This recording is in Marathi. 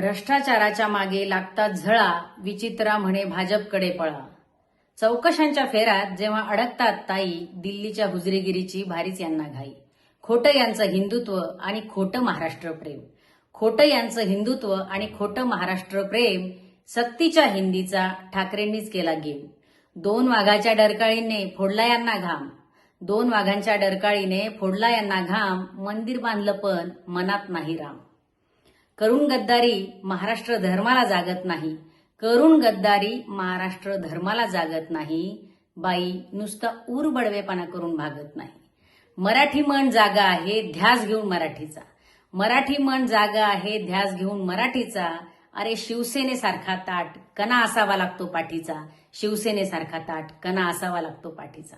भ्रष्टाचाराच्या मागे लागता झळा विचित्रा म्हणे भाजपकडे पळा. चौकशांच्या फेऱ्यात जेव्हा अडकतात ताई दिल्लीच्या हुजरेगिरीची भारीच यांना घाई. खोटं यांचं हिंदुत्व आणि खोटं महाराष्ट्र प्रेम. खोटं यांचं हिंदुत्व आणि खोटं महाराष्ट्र प्रेम सक्तीच्या हिंदीचा ठाकरेंनीच केला गेम. दोन वाघाच्या डरकाळीने फोडला यांना घाम. दोन वाघांच्या डरकाळीने फोडला यांना घाम मंदिर बांधलं पण मनात नाही राम. करून गद्दारी महाराष्ट्र धर्माला जागत नाही. करून गद्दारी महाराष्ट्र धर्माला जागत नाही. बाई नुसता ऊर बडवेपणा करून भागत नाही. मराठी मन जागा आहे ध्यास घेऊन मराठीचा. मराठी मन जागा आहे ध्यास घेऊन मराठीचा. अरे शिवसेनेसारखा ताट कणा असावा लागतो पाठीचा. शिवसेनेसारखा ताट कणा असावा लागतो पाठीचा.